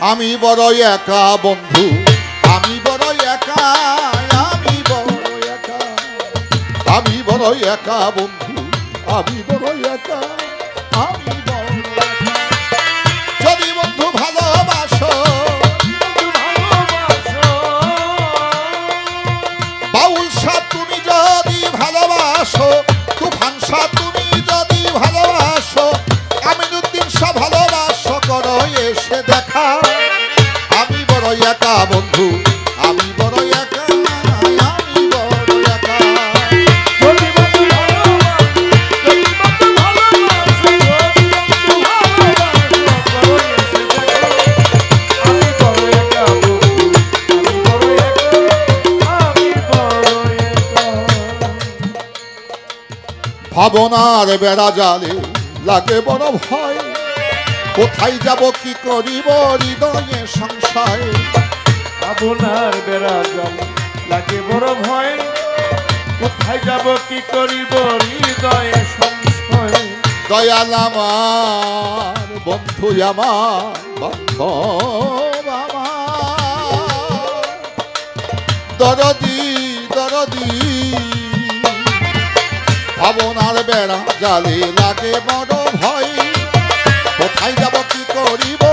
আমি বড় একা বন্ধু, আমি বড় একা, আমি বড় একা। আমি বড় একা বন্ধু, আমি বড় একা, আমি ভাবনার বেড়া জালে লাগে বড় ভয়। কোথায় যাব কি করিব হৃদয়ে সংশয়? আপনার বেড়া জল লাগে বড় ভয়। কোথায় যাব কি করিব হৃদয়ে সংশয়? দয়াল আমার বন্ধু আমার বান্ধব বেড়া জালে লাগে বড় ভয়। কোথায় যাব কি করিব?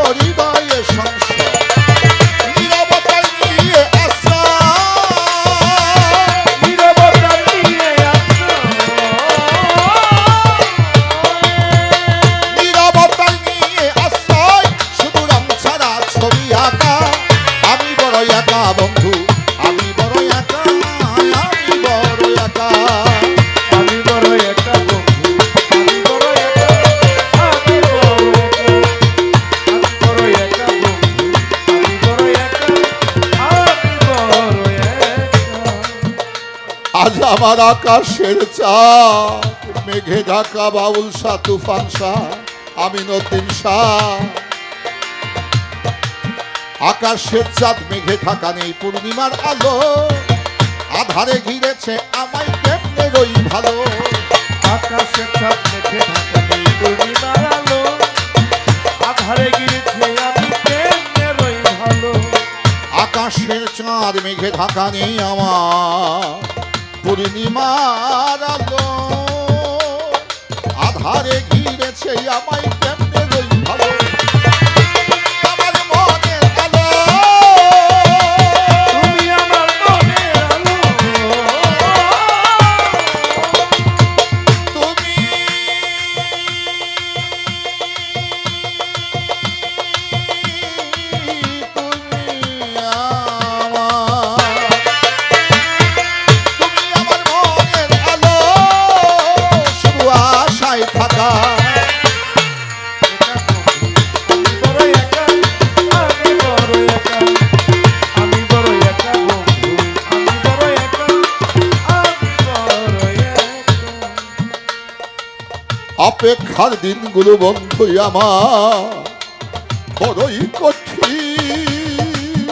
আমার আকাশের চাঁদ, মেঘে ঢাকা বাউল শাহ, তুফান শাহ আমিনুদ্দিন শাহ। আকাশের চাঁদ, মেঘে ঢাকা নেই পূর্ণিমার আলো। আধারে ঘিরেছে আমায় কেমনে রই ভালো? আকাশের চাঁদ, মেঘে ঢাকা নেই পূর্ণিমার আলো। আধারে গিয়েছে আমি কেমনে রই ভালো? আকাশের চাঁদ, মেঘে ঢাকা নেই আমার। পূর্ণিমার আলো। আধারে ঘিরেছে আমায় অপেক্ষার দিনগুলো বন্ধু আমার। বড়ই কঠিন।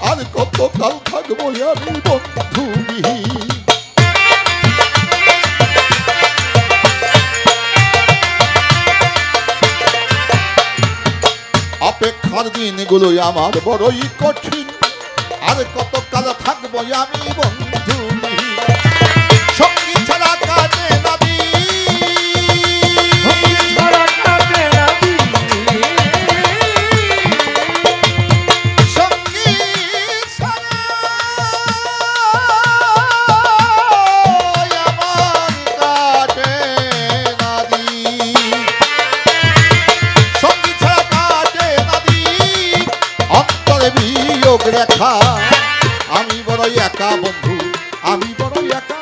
আর কত কাল থাকব আমি বন্ধু অপেক্ষার দিনগুলো আমার বড়ই কঠিন। আর কত কাল থাকব আমি বন্ধু আমি একা।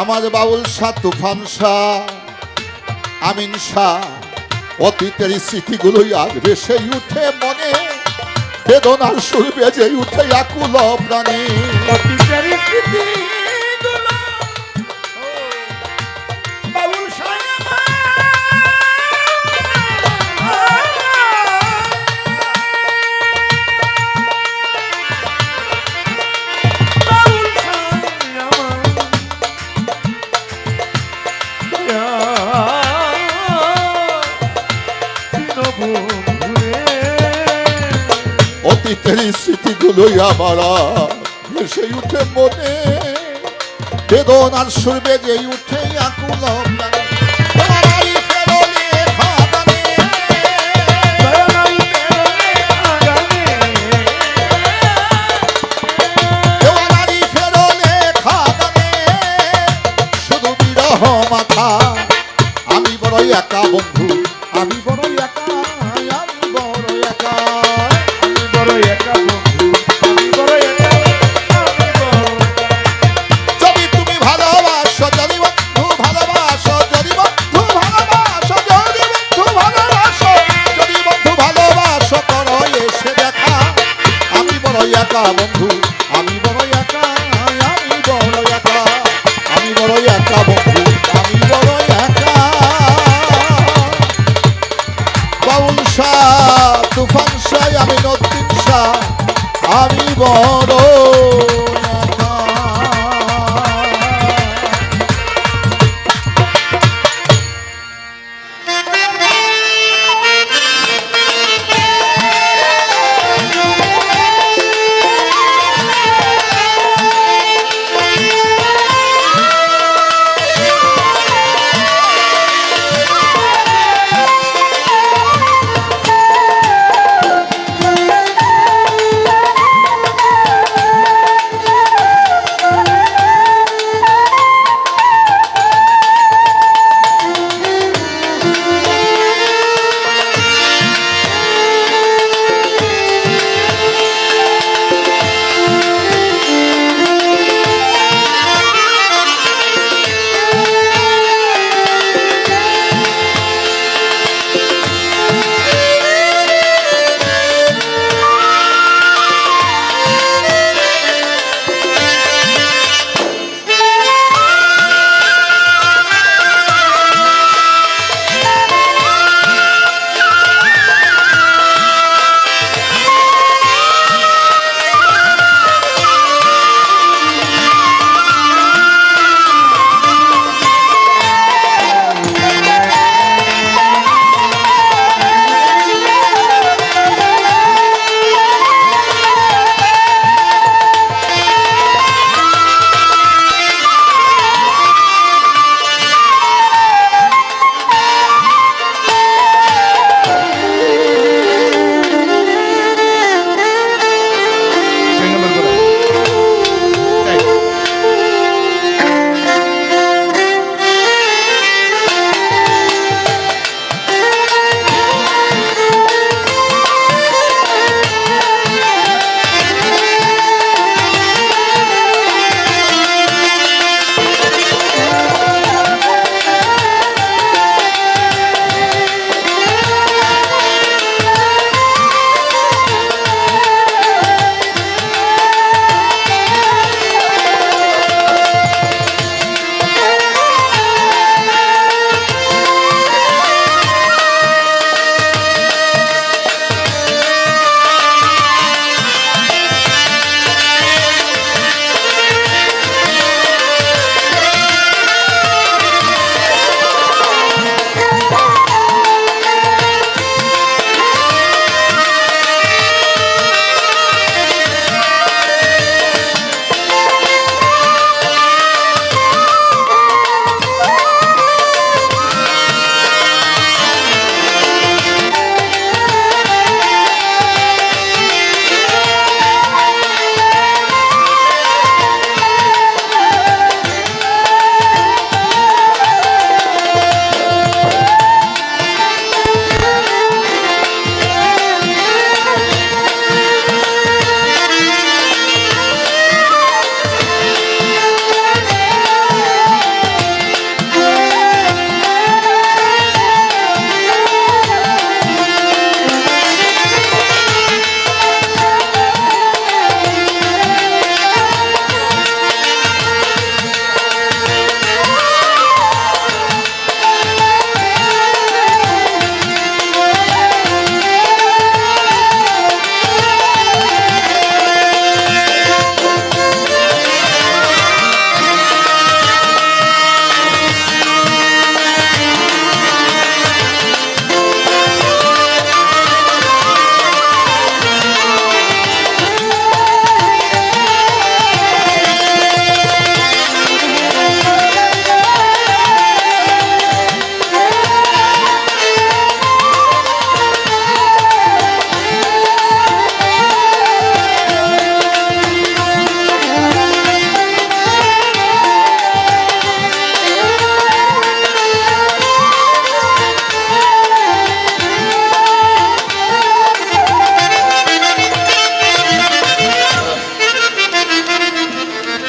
আমার শাহ আমিন শাহ অতীতের স্মৃতিগুলোই আজ ভেসে উঠে মনে বেদনার সুর বেজে উঠে আকুল প্রাণী স্মৃতিগুলোই আমার এসে উঠে মনে বেদনার সুর বেজে উঠে আকুল প্রাণে। তোমার আই ফেরলে খাদানে, দয়াল পেরোলে আগামী তোমার আই ফেরলে খাদানে, শুধু বিরহ মাথা। আমি বড় একা বন্ধু বন্ধু